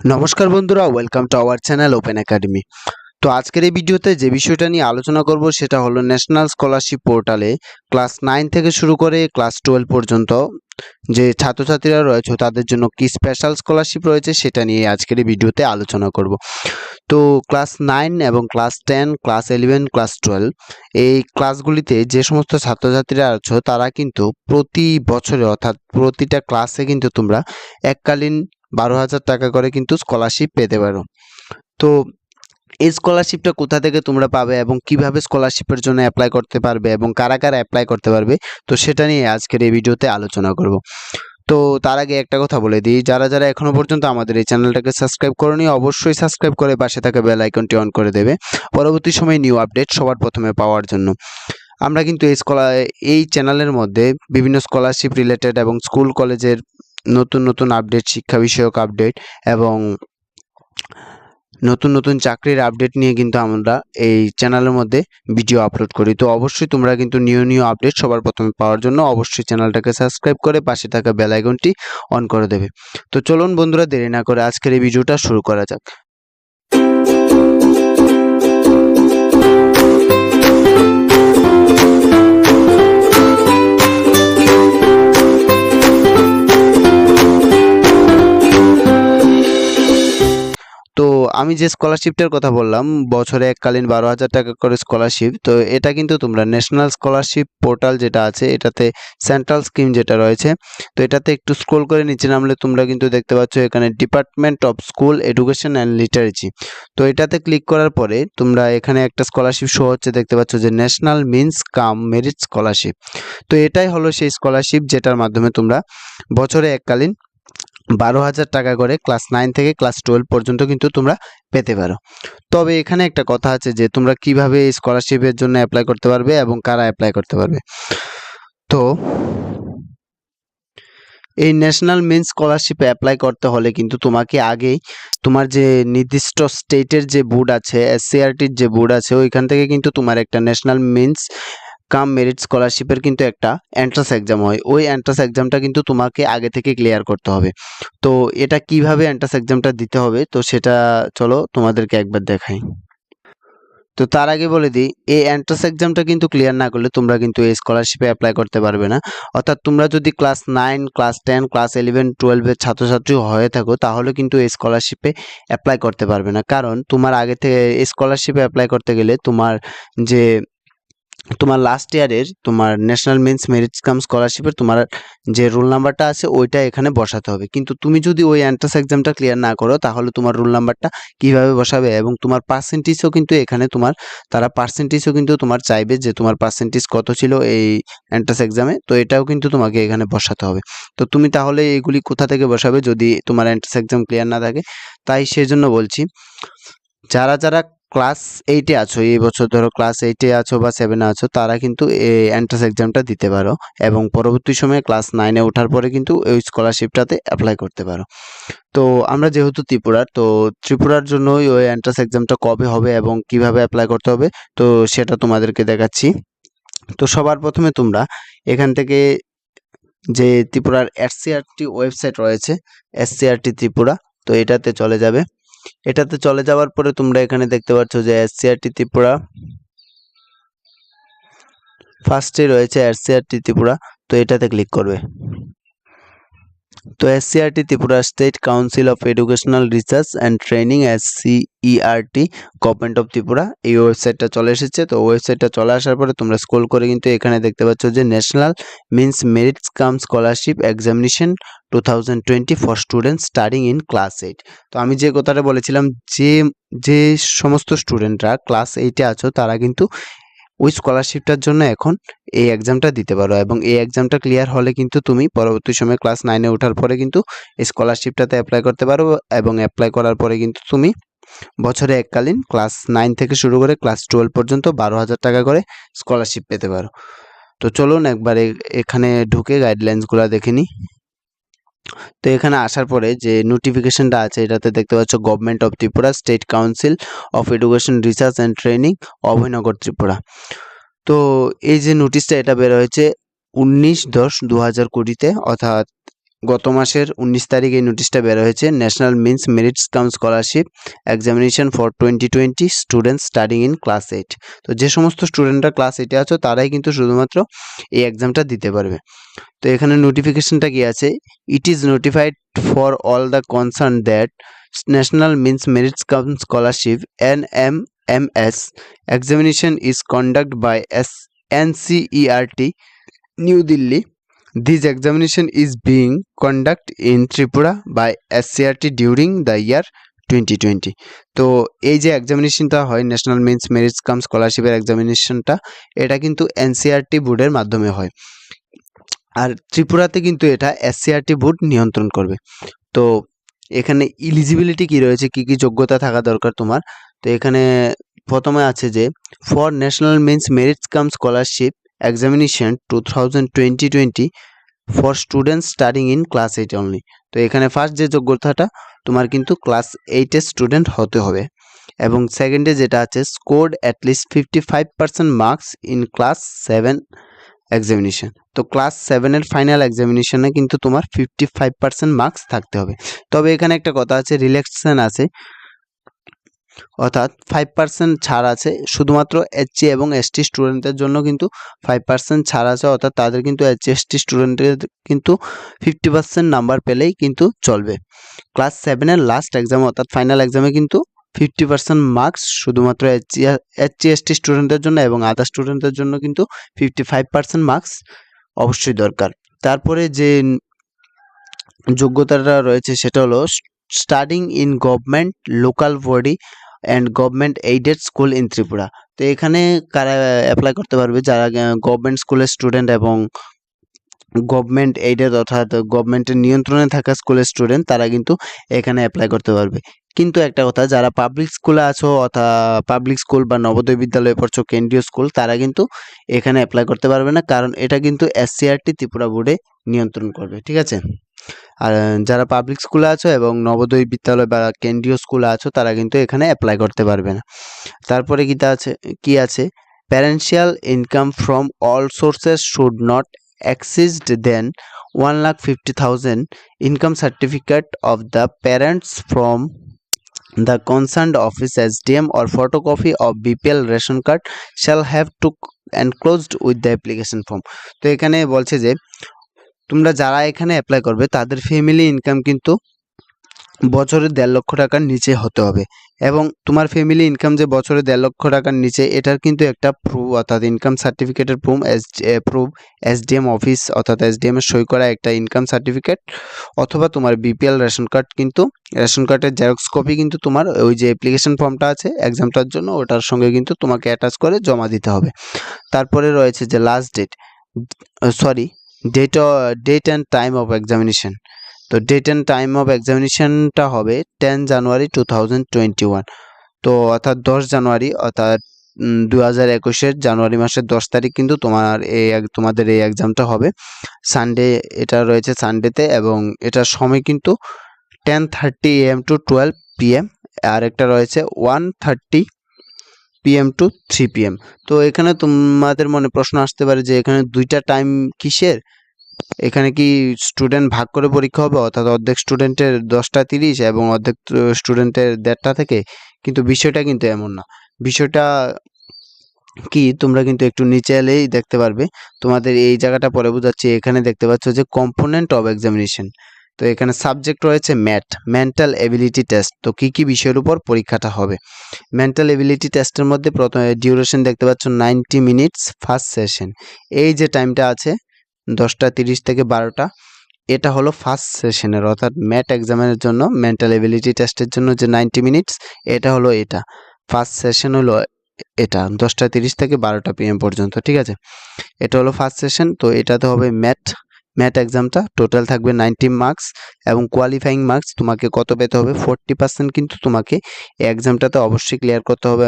নমস্কার বন্ধুরা welcome to our channel open academy তো আজকের এই ভিডিওতে যে বিষয়টা নিয়ে আলোচনা করব, সেটা হলো ন্যাশনাল স্কলারশিপ পোর্টালে ক্লাস নাইন থেকে শুরু করে ক্লাস টুয়েলভ পর্যন্ত যে ছাত্রছাত্রীরা রয়েছে, তাদের জন্য কি স্পেশাল স্কলারশিপ রয়েছে, সেটা নিয়ে আজকের এই ভিডিওতে আলোচনা করব। তো ক্লাস নাইন এবং class ten class eleven class twelve এই ক্লাসগুলিতে যে সমস্ত ছাত্রছাত্রীরা আছো, তারা কিন্তু প্রতি বছরে অর্থাৎ প্রতিটা ক্লাসে কিন্তু তোমরা এককালীন বারো হাজার টাকা করে কিন্তু স্কলারশিপ পেতে পারো। তো এই স্কলারশিপটা কোথা থেকে তোমরা পাবে এবং কীভাবে স্কলারশিপের জন্য অ্যাপ্লাই করতে পারবে এবং কারা কারা অ্যাপ্লাই করতে পারবে, তো সেটা নিয়ে আজকের এই ভিডিওতে আলোচনা করব। তো তার আগে একটা কথা বলে দিই, যারা যারা এখনও পর্যন্ত আমাদের এই চ্যানেলটাকে সাবস্ক্রাইব করনি, অবশ্যই সাবস্ক্রাইব করে পাশে থাকা বেল আইকনটি অন করে দেবে। পরবর্তী সময়ে নিউ আপডেট সবার প্রথমে পাওয়ার জন্য। আমরা কিন্তু এই স্কলার এই চ্যানেলের মধ্যে বিভিন্ন স্কলারশিপ রিলেটেড এবং স্কুল কলেজের নতুন নতুন আপডেট শিক্ষা বিষয়ক আপডেট এবং নতুন নতুন চাকরির আপডেট নিয়ে কিন্তু আমরা এই চ্যানেলের মধ্যে ভিডিও আপলোড করি। তো অবশ্যই তোমরা কিন্তু নিউ নিউ আপডেট সবার প্রথমে পাওয়ার জন্য অবশ্যই চ্যানেলটাকে সাবস্ক্রাইব করে পাশে থাকা বেলাইকনটি অন করে দেবে। তো চলুন বন্ধুরা, দেরি না করে আজকের এই ভিডিওটা শুরু করা যাক। আমি যে স্কলারশিপটার কথা বললাম, বছরে এককালীন বারো হাজার টাকা করে স্কলারশিপ তো এটা কিন্তু তোমরা ন্যাশনাল স্কলারশিপ পোর্টাল যেটা আছে, এটাতে সেন্ট্রাল স্কিম যেটা রয়েছে, তো এটাতে একটু স্ক্রোল করে নিচে নামলে তোমরা কিন্তু দেখতে পাচ্ছ এখানে department of school education and literacy তো এটাতে ক্লিক করার পরে তোমরা এখানে একটা স্কলারশিপ শো হচ্ছে, দেখতে পাচ্ছ যে national means cum merit scholarship তো এটাই হলো সেই স্কলারশিপ যেটার মাধ্যমে তোমরা বছরে এককালীন বারো হাজার টাকা করে ক্লাস নাইন থেকে ক্লাস টুয়েলভ পর্যন্ত কিন্তু তোমরা পেতে পারো। তবে এখানে একটা কথা আছে যে, তোমরা কীভাবে স্কলারশিপের জন্য অ্যাপ্লাই করতে পারবে এবং কারা অ্যাপ্লাই করতে পারবে? তো, এই ন্যাশনাল মেন স্কলারশিপে অ্যাপ্লাই করতে হলে কিন্তু তোমাকে আগেই তোমার যে নির্দিষ্ট স্টেটের যে বোর্ড আছে এসসিআরটির যে বোর্ড আছে, ওইখান থেকে কিন্তু তোমার একটা ন্যাশনাল মেন্স কাম মেরিট স্কলারশিপের কিন্তু একটা এন্ট্রান্স এক্সাম হয়। ওই এন্ট্রান্স এক্সামটা কিন্তু তোমাকে আগে থেকে ক্লিয়ার করতে হবে। তো এটা কীভাবে এন্ট্রান্স এক্সামটা দিতে হবে? তো সেটা চলো তোমাদেরকে একবার দেখাই। তো তার আগে বলে দিই, এই এন্ট্রান্স এক্সামটা কিন্তু ক্লিয়ার না করলে তোমরা কিন্তু এই স্কলারশিপে অ্যাপ্লাই করতে পারবে না। অর্থাৎ তোমরা যদি class nine class ten class eleven টুয়েলভের ছাত্রছাত্রী হয়ে থাকো, তাহলে কিন্তু এই স্কলারশিপে অ্যাপ্লাই করতে পারবে না। কারণ তোমার আগে থেকে এই স্কলারশিপে অ্যাপ্লাই করতে গেলে তোমার যে তোমার লাস্ট ইয়ারের তোমার ন্যাশনাল মেন্স মেরিট কাম স্কলারশিপের তোমার যে রোল নাম্বারটা আছে, ওইটা এখানে বসাতে হবে। কিন্তু তুমি যদি ওই এন্ট্রান্স এক্সামটা ক্লিয়ার না করো, তাহলে তোমার রোল নাম্বারটা কীভাবে বসাবে? এবং তোমার পার্সেন্টেজও কিন্তু এখানে তোমার, তারা পার্সেন্টেজও কিন্তু তোমার চাইবে যে তোমার পার্সেন্টেজ কত ছিল এই এন্ট্রান্স এক্সামে তো এটাও কিন্তু তোমাকে এখানে বসাতে হবে। তো তুমি তাহলে এগুলি কোথা থেকে বসাবে? যদি তোমার এন্ট্রান্স এক্সাম ক্লিয়ার না থাকে, তাই সেজন্য বলছি, যারা যারা ক্লাস এইটে আছো, এই বছর ধরো ক্লাস এইটে আছো বা সেভেনে আছো, তারা কিন্তু এই এন্ট্রান্স এক্সামটা দিতে পারো এবং পরবর্তী সময়ে ক্লাস নাইনে ওঠার পরে কিন্তু ওই স্কলারশিপটাতে অ্যাপ্লাই করতে পারো। তো আমরা যেহেতু ত্রিপুরার, তো ত্রিপুরার জন্যই ওই এন্ট্রান্স এক্সামটা কবে হবে এবং কীভাবে অ্যাপ্লাই করতে হবে, তো সেটা তোমাদেরকে দেখাচ্ছি। তো সবার প্রথমে তোমরা এখান থেকে যে ত্রিপুরার এসসিআরটি ওয়েবসাইট রয়েছে এসসিআরটি ত্রিপুরা, তো এটাতে চলে যাবে। এটাতে চলে যাওয়ার পরে তোমরা এখানে দেখতে পাচ্ছ যে এসসিআরটি ত্রিপুরা ফার্স্টে রয়েছে এসসিআরটি ত্রিপুরা, তো এটাতে ক্লিক করবে। তো S SCRT Tripura state council of educational research and training S SCERT government of Tripura এই ওয়েবসাইটটা চলে এসেছে। তো ওয়েবসাইটটা চলে আসার পরে তোমরা স্ক্রল করে কিন্তু এখানে দেখতে পাচ্ছ যে national means merits cum scholarship examination two thousand twenty for student studying in class eight তো আমি যে কথাটা বলেছিলাম, যে যে সমস্ত স্টুডেন্টরা ক্লাস এইটে আছো, তারা কিন্তু ওই স্কলারশিপটার জন্য এখন এই এক্সামটা দিতে পারো এবং এই এক্সামটা ক্লিয়ার হলে কিন্তু তুমি পরবর্তী সময় ক্লাস নাইনে ওঠার পরে কিন্তু এই স্কলারশিপটাতে অ্যাপ্লাই করতে পারো এবং অ্যাপ্লাই করার পরে কিন্তু তুমি বছরে এককালীন ক্লাস নাইন থেকে শুরু করে ক্লাস টুয়েলভ পর্যন্ত বারো হাজার টাকা করে স্কলারশিপ পেতে পারো। তো চলুন একবার এখানে ঢুকে গাইডলাইন্সগুলো দেখে নিই। তো এখানে আসার পরে যে নোটিফিকেশনটা আছে, এটাতে দেখতে পাচ্ছ government of Tripura state council of education research and training Abhoynagar Tripura. তো এই যে নোটিশটা এটা বের হয়েছে উনিশ দশ দু হাজার কুড়িতে, অর্থাৎ গত মাসের উনিশ তারিখ এই নোটিশটা বের হয়েছে national means merits cum scholarship examination for twenty twenty student studying in class eight তো যে সমস্ত স্টুডেন্টরা ক্লাস এইটে আছো, তারাই কিন্তু শুধুমাত্র এই এক্সামটা দিতে পারবে। তো এখানে নোটিফিকেশনটা কি আছে? It is notified for all the concern that national means merits cum scholarship N M M S examination is conducted by S NCERT new Delhi. This examination is being conducted in Tripura by SCRT during the year 2020 তো এই যে এক্সামিনেশনটা হয় national means merits কাম স্কলারশিপের এক্সামিনেশনটা এটা কিন্তু NCERT বোর্ডের মাধ্যমে হয়। আর ত্রিপুরাতে কিন্তু এটা এসসিআরটি বোর্ড নিয়ন্ত্রণ করবে। তো এখানে ইলিজিবিলিটি কি রয়েছে, কি কি যোগ্যতা থাকা দরকার তোমার? তো এখানে প্রথমে আছে যে for national means merits cum scholarship examination two thousand twenty twenty for students studying in class eight only তো এখানে ফার্স্ট যে যোগ্যতাটা, তোমার কিন্তু ক্লাস এইটের স্টুডেন্ট হতে হবে। এবং সেকেন্ডে যেটা আছে scored at least fifty five percent marks in class seven examination তো ক্লাস সেভেনের ফাইনাল এক্সামিনেশনে কিন্তু তোমার ফিফটি ফাইভ পার্সেন্ট মার্কস থাকতে হবে। তবে এখানে একটা কথা আছে রিল্যাক্সেশন আছে। অর্থাৎ ফাইভ পার্সেন্ট ছাড় আছে। শুধুমাত্র এইচসি এবং এসটি স্টুডেন্টদের জন্য কিন্তু ফাইভ পার্সেন্ট ছাড় আছে। অর্থাৎ তাদের কিন্তু এইচ এসটি স্টুডেন্টদের কিন্তু ফিফটি পার্সেন্ট নাম্বার পেলেই কিন্তু চলবে। ক্লাস সেভেনের লাস্ট এক্সাম অর্থাৎ ফাইনাল এক্সামে কিন্তু ফিফটি পার্সেন্ট মার্কস শুধুমাত্র এইচসি এসটি স্টুডেন্টদের জন্য এবং আদার স্টুডেন্টদের জন্য কিন্তু ফিফটি ফাইভ পার্সেন্ট মার্কস অবশ্যই দরকার। তারপরে যে যোগ্যতাটা রয়েছে সেটা হলো studying in government local body and government aided school in Tripura তো এখানে কারা অ্যাপ্লাই করতে পারবে? যারা গভর্নমেন্ট স্কুলের স্টুডেন্ট এবং গভর্নমেন্ট এইডেড অর্থাৎ গভর্নমেন্টের নিয়ন্ত্রণে থাকা স্কুলের স্টুডেন্ট তারা কিন্তু এখানে অ্যাপ্লাই করতে পারবে। কিন্তু একটা কথা, যারা পাবলিক স্কুলে আছো অর্থাৎ পাবলিক স্কুল বা নবোদয় বিদ্যালয়ে পড়ছো, কেন্দ্রীয় স্কুল তারা কিন্তু এখানে অ্যাপ্লাই করতে পারবে না, কারণ এটা কিন্তু এসসিআরটি ত্রিপুরা বোর্ডে নিয়ন্ত্রণ করবে। ঠিক আছে? আর যারা পাবলিক স্কুলে আছো এবং নবোদয় বিদ্যালয় বা কেন্দ্রীয় স্কুলে আছো, তারা কিন্তু এখানে অ্যাপ্লাই করতে পারবে না। তারপরে কি আছে কি আছে? Parental income from all sources should not exceed than one lakh fifty thousand income certificate of the parents from the concern the concerned office SDM or photocopy of BPL ration card shall have to enclosed with the application form তো এখানে বলছে যে তোমরা যারা এখানে apply করবে, তাদের family income কিন্তু বছরে দেড় লক্ষ টাকার নিচে হতে হবে। এবং তোমার ফ্যামিলি ইনকাম যে বছরে দেড় লক্ষ টাকার নিচে, এটার কিন্তু একটা প্রুফ অর্থাৎ ইনকাম সার্টিফিকেটের proof S proof SDM office অর্থাৎ এসডিএম এর সই করা একটা ইনকাম সার্টিফিকেট অথবা তোমার বিপিএল রেশন কার্ড কিন্তু রেশন কার্ডের জেরক্স কপি কিন্তু তোমার ওই যে অ্যাপ্লিকেশন ফর্মটা আছে এক্সামটার জন্য, ওটার সঙ্গে কিন্তু তোমাকে অ্যাটাচ করে জমা দিতে হবে। তারপরে রয়েছে যে last date sorry date date and time of examination তো ডেট অ্যান্ড টাইম অফ এক্সামিনেশনটা হবে ten January two thousand twenty one তো অর্থাৎ দশ জানুয়ারি অর্থাৎ দু হাজার একুশের জানুয়ারি মাসের দশ তারিখ কিন্তু তোমার এই তোমাদের এই এক্সামটা হবে। সানডে এটা রয়েছে সানডেতে এবং এটার সময় কিন্তু ten thirty AM to twelve PM আর একটা রয়েছে one thirty PM to three PM তো এখানে তোমাদের মনে প্রশ্ন আসতে পারে যে এখানে দুইটা টাইম কিসের? এখানে কি স্টুডেন্ট ভাগ করে পরীক্ষা হবে? অর্থাৎ অর্ধেক স্টুডেন্টের দশটা তিরিশ এবং অর্ধেক স্টুডেন্টের দেড়টা থেকে কিন্তু বিষয়টা কিন্তু এমন না। বিষয়টা কি? তোমরা কিন্তু একটু নিচে এলেই দেখতে পারবে। তোমাদের এই জায়গাটা পরে বোঝাচ্ছি। এখানে দেখতে পাচ্ছ যে কম্পোনেন্ট অফ এক্সামিনেশন তো এখানে সাবজেক্ট রয়েছে ম্যাথ মেন্টাল এবিলিটি টেস্ট তো কি কি বিষয়ের উপর পরীক্ষাটা হবে? মেন্টাল এবিলিটি টেস্টের মধ্যে প্রথমে ডিউরেশন দেখতে পাচ্ছ নাইনটি মিনিটস ফার্স্ট সেশন এই যে টাইমটা আছে দশটা তিরিশ থেকে বারোটা। এটা হলো ফার্স্ট সেশনের অর্থাৎ ম্যাট এক্সামের জন্য মেন্টাল এবিলিটি টেস্টের জন্য যে নাইনটি মিনিটস এটা হলো এটা। ফার্স্ট সেশন হলো এটা, দশটা তিরিশ থেকে বারোটা পিএম পর্যন্ত, ঠিক আছে? এটা হলো ফার্স্ট সেশন তো এটাতে হবে ম্যাট ম্যাট এক্সামটা টোটাল থাকবে নাইনটি মার্কস এবং কোয়ালিফাইং মার্কস তোমাকে কত পেতে হবে? ফোরটি পার্সেন্ট কিন্তু তোমাকে এক্সামটাতে অবশ্যই ক্লিয়ার করতে হবে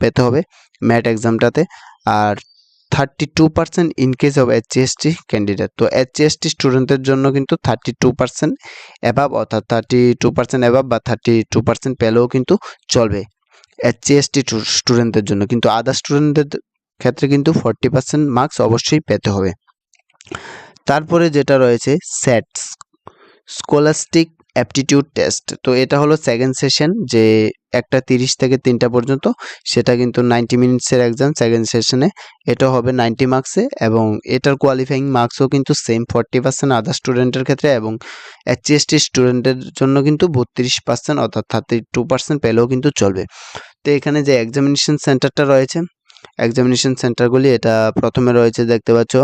পেতে হবে ম্যাট এক্সামটাতে আর thirty two percent in case of H T candidate তো এইচ টি স্টুডেন্টের জন্য কিন্তু থার্টি টু পার্সেন্ট অ্যাভাব অর্থাৎ থার্টি টু পার্সেন্ট অ্যাভাব বা থার্টি টু পার্সেন্ট পেলেও কিন্তু চলবে এইচ টি স্টুডেন্টদের জন্য। কিন্তু আদার স্টুডেন্টদের ক্ষেত্রে কিন্তু ফর্টি পার্সেন্ট মার্কস অবশ্যই পেতে হবে। তারপরে যেটা রয়েছে স্যাটস স্কলাস্টিক অ্যাপটিটিউড টেস্ট তো এটা হলো সেকেন্ড সেশন যে একটা তিরিশ থেকে তিনটা পর্যন্ত, সেটা কিন্তু নাইনটি মিনিটসের এক্সাম সেকেন্ড সেশনে এটা হবে নাইনটি মার্কসে এবং এটার কোয়ালিফাইং মার্কসও কিন্তু সেম ফর্টি পার্সেন্ট আদার স্টুডেন্টের ক্ষেত্রে এবং এইচএসটি স্টুডেন্টের জন্য কিন্তু বত্রিশ পার্সেন্ট অর্থাৎ থার্টি টু পার্সেন্ট পেলেও কিন্তু চলবে। তো এখানে যে এক্সামিনেশন সেন্টারটা রয়েছে এক্সামিনেশন সেন্টারগুলি এটা প্রথমে রয়েছে দেখতে পাচ্ছ।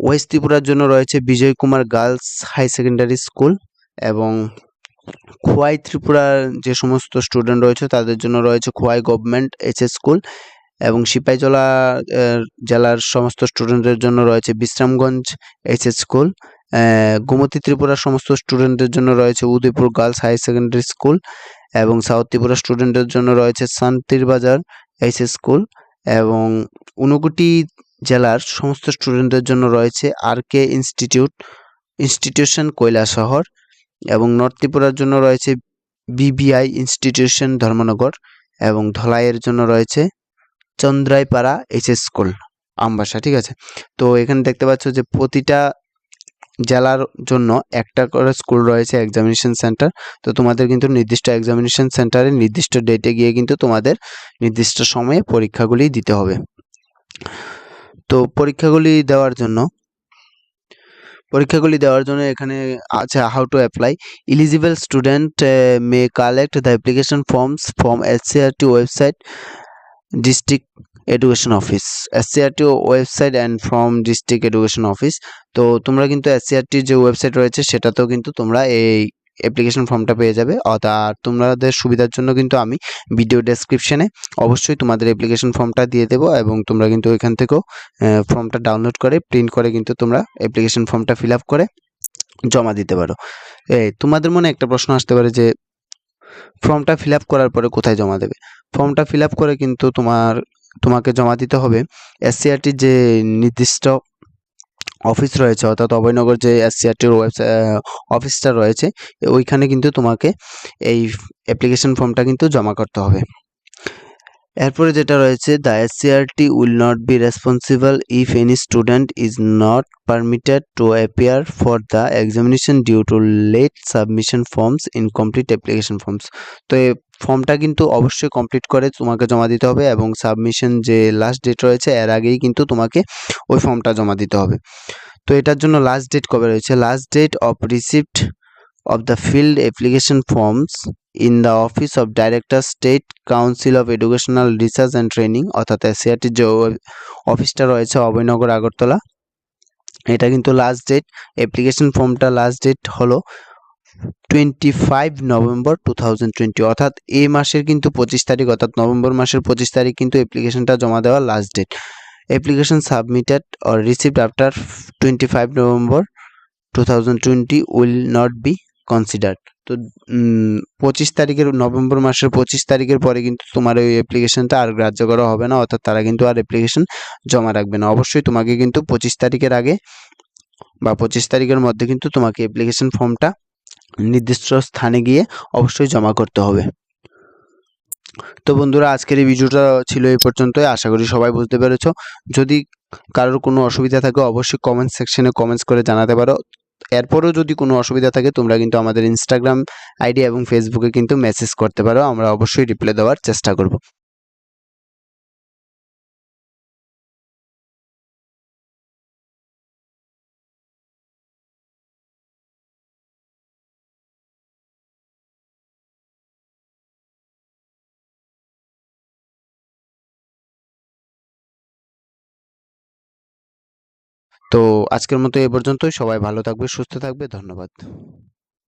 ওয়েস্ট ত্রিপুরার জন্য রয়েছে Bijoy Kumar girls high secondary school. এবং খোয়াই ত্রিপুরার যে সমস্ত স্টুডেন্ট রয়েছে, তাদের জন্য রয়েছে খোয়াই গভর্নমেন্ট এইচএস স্কুল এবং সিপাহীজলা জেলার সমস্ত স্টুডেন্টদের জন্য রয়েছে বিশ্রামগঞ্জ এইচএস স্কুল গোমতী ত্রিপুরার সমস্ত স্টুডেন্টদের জন্য রয়েছে Udaipur girls high secondary school এবং সাউথ ত্রিপুরা স্টুডেন্টদের জন্য রয়েছে শান্তির বাজার এইচএস স্কুল এবং ঊনকোটি জেলার সমস্ত স্টুডেন্টদের জন্য রয়েছে আর কে ইনস্টিটিউট ইনস্টিটিউশন শহর এবং নর্থ ত্রিপুরার জন্য রয়েছে বিবিআই ইনস্টিটিউশন ধর্মনগর এবং ধলাইয়ের জন্য রয়েছে চন্দ্রাইপাড়া এইচএস স্কুল আমবাসা, ঠিক আছে? তো এখানে দেখতে পাচ্ছ যে প্রতিটা জেলার জন্য একটা করে স্কুল রয়েছে এক্সামিনেশন সেন্টার তো তোমাদের কিন্তু নির্দিষ্ট এক্সামিনেশন সেন্টারে নির্দিষ্ট ডেটে গিয়ে কিন্তু তোমাদের নির্দিষ্ট সময়ে পরীক্ষাগুলি দিতে হবে। তো পরীক্ষাগুলি দেওয়ার জন্য পরীক্ষাগুলি দেওয়ার জন্য এখানে আছে how to apply eligible student may collect the application forms from SCRT website district education office SCRT website and from district education office তো তোমরা কিন্তু এসসিআরটির যে ওয়েবসাইট রয়েছে সেটাতেও কিন্তু তোমরা এই অ্যাপ্লিকেশন ফর্মটা পেয়ে যাবে। আর তোমাদের সুবিধার জন্য কিন্তু আমি ভিডিও ডেসক্রিপশনে অবশ্যই তোমাদের অ্যাপ্লিকেশন ফর্মটা দিয়ে দেবো এবং তোমরা কিন্তু ওইখান থেকেও ফর্মটা ডাউনলোড করে প্রিন্ট করে কিন্তু তোমরা অ্যাপ্লিকেশন ফর্মটা ফিল আপ করে জমা দিতে পারো। এই, তোমাদের মনে একটা প্রশ্ন আসতে পারে যে ফর্মটা ফিল আপ করার পরে কোথায় জমা দেবে? ফর্মটা ফিল আপ করে কিন্তু তোমার, তোমাকে জমা দিতে হবে এসসিআরটির যে নির্দিষ্ট অফিস রয়েছে, অর্থাৎ অভয়নগর যে এসসিআরটির ওয়েবসাইট অফিসটা রয়েছে, ওইখানে কিন্তু তোমাকে এই অ্যাপ্লিকেশন ফর্মটা কিন্তু জমা করতে হবে। এরপরে যেটা রয়েছে the SCRT will not be responsible if any student is not permitted to appear for the examination due to late submission forms incomplete application forms তো ফর্মটা কিন্তু অবশ্যই কমপ্লিট করে তোমাকে জমা দিতে হবে এবং সাবমিশন যে লাস্ট ডেট রয়েছে, এর আগেই কিন্তু তোমাকে ওই ফর্মটা জমা দিতে হবে। তো এটার জন্য লাস্ট ডেট কবে রয়েছে? Last date of receipt of the filled application forms in the office of director state council of educational research and training অর্থাৎ এসিআরটির যে অফিসটা রয়েছে, অভয়নগর, আগরতলা। এটা কিন্তু লাস্ট ডেট অ্যাপ্লিকেশন ফর্মটা লাস্ট ডেট হলো twenty five November two thousand twenty অর্থাৎ এই মাসের কিন্তু পঁচিশ তারিখ, অর্থাৎ নভেম্বর মাসের পঁচিশ তারিখ কিন্তু অ্যাপ্লিকেশনটা জমা দেওয়ার last date application submitted or received after twenty five November two thousand twenty will not be considered তো পঁচিশ তারিখের নভেম্বর মাসের পঁচিশ তারিখের পরে কিন্তু তোমার ওই অ্যাপ্লিকেশনটা আর গ্রাহ্য করা হবে না, অর্থাৎ তারা কিন্তু আর অ্যাপ্লিকেশন জমা রাখবে না। অবশ্যই তোমাকে কিন্তু পঁচিশ তারিখের আগে বা পঁচিশ তারিখের মধ্যে কিন্তু তোমাকে অ্যাপ্লিকেশন ফর্মটা নির্দিষ্ট স্থানে গিয়ে অবশ্যই জমা করতে হবে। তো বন্ধুরা, আজকের এই ভিডিওটা ছিল এই পর্যন্তই। আশা করি সবাই বুঝতে পেরেছ। যদি কারোর কোনো অসুবিধা থাকে, অবশ্যই কমেন্ট সেকশনে কমেন্টস করে জানাতে পারো। এরপরেও যদি কোনো অসুবিধা থাকে, তোমরা কিন্তু আমাদের ইনস্টাগ্রাম আইডি এবং ফেসবুকে কিন্তু মেসেজ করতে পারো। আমরা অবশ্যই রিপ্লাই দেওয়ার চেষ্টা করব। তো আজকের মতো এ পর্যন্তই। সবাই ভালো থাকবে সুস্থ থাকবে। ধন্যবাদ।